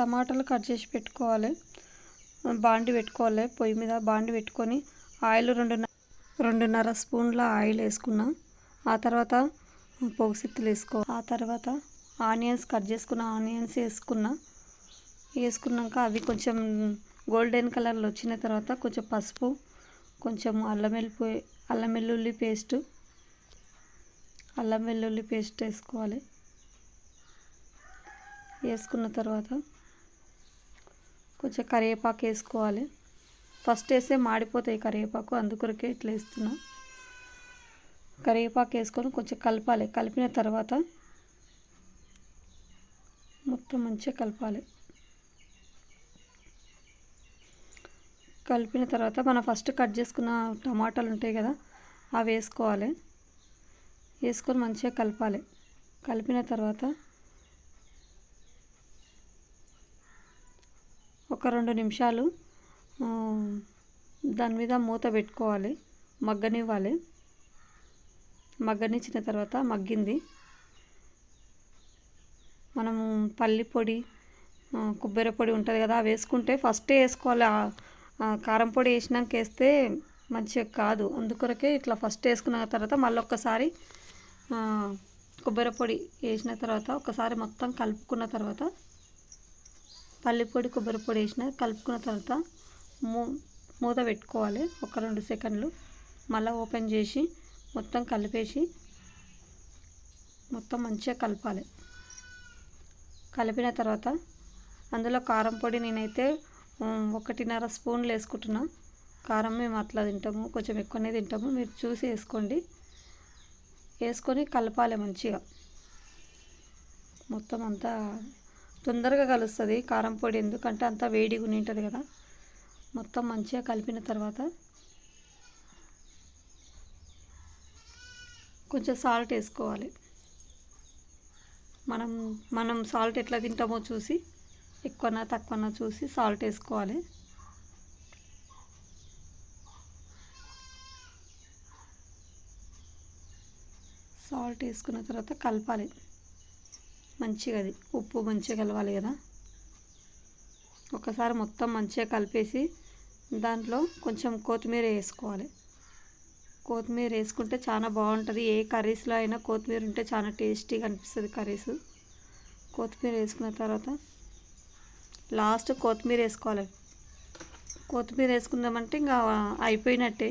టమాటాలు కట్ చేసి పెట్టుకోవాలి. బాండి పెట్టుకోవాలి. పొయ్యి మీద బాండి పెట్టుకొని ఆయిల్ రెండున్నర రెండున్నర స్పూన్ల ఆయిల్ వేసుకున్నా. ఆ తర్వాత పొగసిత్తులు వేసుకో ఆ తర్వాత ఆనియన్స్ కట్ చేసుకున్న ఆనియన్స్ వేసుకున్నా. వేసుకున్నాక అవి కొంచెం గోల్డెన్ కలర్లో వచ్చిన తర్వాత కొంచెం పసుపు కొంచెం అల్లం వెల్లిపోయి అల్లం వెల్లుల్లి పేస్ట్ అల్లం వెల్లుల్లి పేస్ట్ వేసుకోవాలి. వేసుకున్న తర్వాత కొంచెం కరివేపాకు వేసుకోవాలి. ఫస్ట్ వేస్తే మాడిపోతాయి కరివేపాకు అందుకొరకే ఇట్లా వేస్తున్నా. కరివేపాకు వేసుకొని కొంచెం కలపాలి. కలిపిన తర్వాత మొత్తం మంచిగా కలపాలి. కలిపిన తర్వాత మనం ఫస్ట్ కట్ చేసుకున్న టమాటాలు ఉంటాయి కదా అవి వేసుకోవాలి. వేసుకొని మంచిగా కలపాలి. కలిపిన తర్వాత ఒక రెండు నిమిషాలు దాని మీద మూత పెట్టుకోవాలి మగ్గనివ్వాలి. మగ్గనిచ్చిన తర్వాత మగ్గింది. మనము పల్లి పొడి కొబ్బరి పొడి ఉంటుంది కదా అవి వేసుకుంటే ఫస్టే వేసుకోవాలి. కారం పొడి వేసినాక వేస్తే మంచిగా కాదు. అందుకొరకే ఇట్లా ఫస్ట్ వేసుకున్న తర్వాత మళ్ళీ ఒక్కసారి కొబ్బరి పొడి వేసిన తర్వాత ఒకసారి మొత్తం కలుపుకున్న తర్వాత పల్లి పొడి కొబ్బరి పొడి వేసిన కలుపుకున్న తర్వాత మూ మూత పెట్టుకోవాలి. ఒక రెండు సెకండ్లు. మళ్ళీ ఓపెన్ చేసి మొత్తం కలిపేసి మొత్తం మంచిగా కలపాలి. కలిపిన తర్వాత అందులో కారం పొడి నేనైతే ఒకటిన్నర స్పూన్లు వేసుకుంటున్నా. కారం మేము అట్లా తింటాము కొంచెం ఎక్కువనే తింటాము. మీరు చూసి వేసుకోండి. వేసుకొని కలపాలి మంచిగా. మొత్తం అంతా తొందరగా కలుస్తుంది. కారం పొడి ఎందుకంటే అంతా వేడిగా ఉంటుంది కదా. మొత్తం మంచిగా కలిపిన తర్వాత కొంచెం సాల్ట్ వేసుకోవాలి. మనం మనం సాల్ట్ ఎట్లా తింటామో చూసి ఎక్కువనా తక్కువనా చూసి సాల్ట్ వేసుకోవాలి. సాల్ట్ వేసుకున్న తర్వాత కలపాలి. మంచిగా అది. ఉప్పు మంచిగా కలవాలి కదా. ఒకసారి మొత్తం మంచిగా కలిపేసి దాంట్లో కొంచెం కొత్తిమీర వేసుకోవాలి. కొత్తిమీర వేసుకుంటే చాలా బాగుంటుంది. ఏ కర్రీస్లో అయినా కొత్తిమీర ఉంటే చాలా టేస్టీగా అనిపిస్తుంది కర్రీస్. కొత్తిమీర వేసుకున్న తర్వాత లాస్ట్ కొత్తిమీర వేసుకోవాలి. కొత్తిమీర వేసుకుందామంటే ఇంకా అయిపోయినట్టే.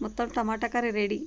మొత్తం టమాటా కర్రీ రెడీ.